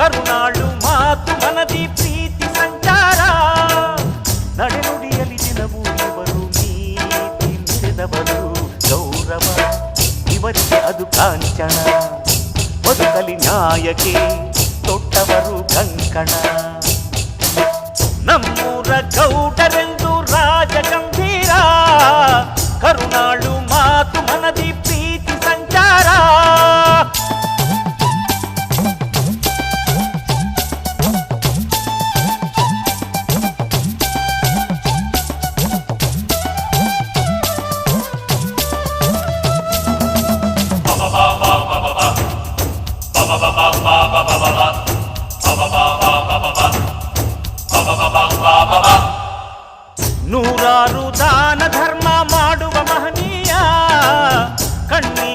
ಕರುಣಾಳು ಮಾತು ಮನದಿ ಪ್ರೀತಿ ಸಂಚಾರ ನಡೆನುಡಿಯಲ್ಲಿ ದಿನವೂ ಇವರು ನೀತಿ ಮಿಡಿದವರು ಗೌರವ ಇವರಿಗೆ ಅದು ಕಾಂಚನ ಬದುಕಲಿ ನ್ಯಾಯಕ್ಕೆ ತೊಟ್ಟವರು ಕಂಕಣ ನಮ್ಮೂರ ಗೌಡರೆಂದು ರಾಜ ಗಂಭೀರ ಕರುಣಾಳು ಮಾತು ಮನದಿ నూరారు దాన ధర్మ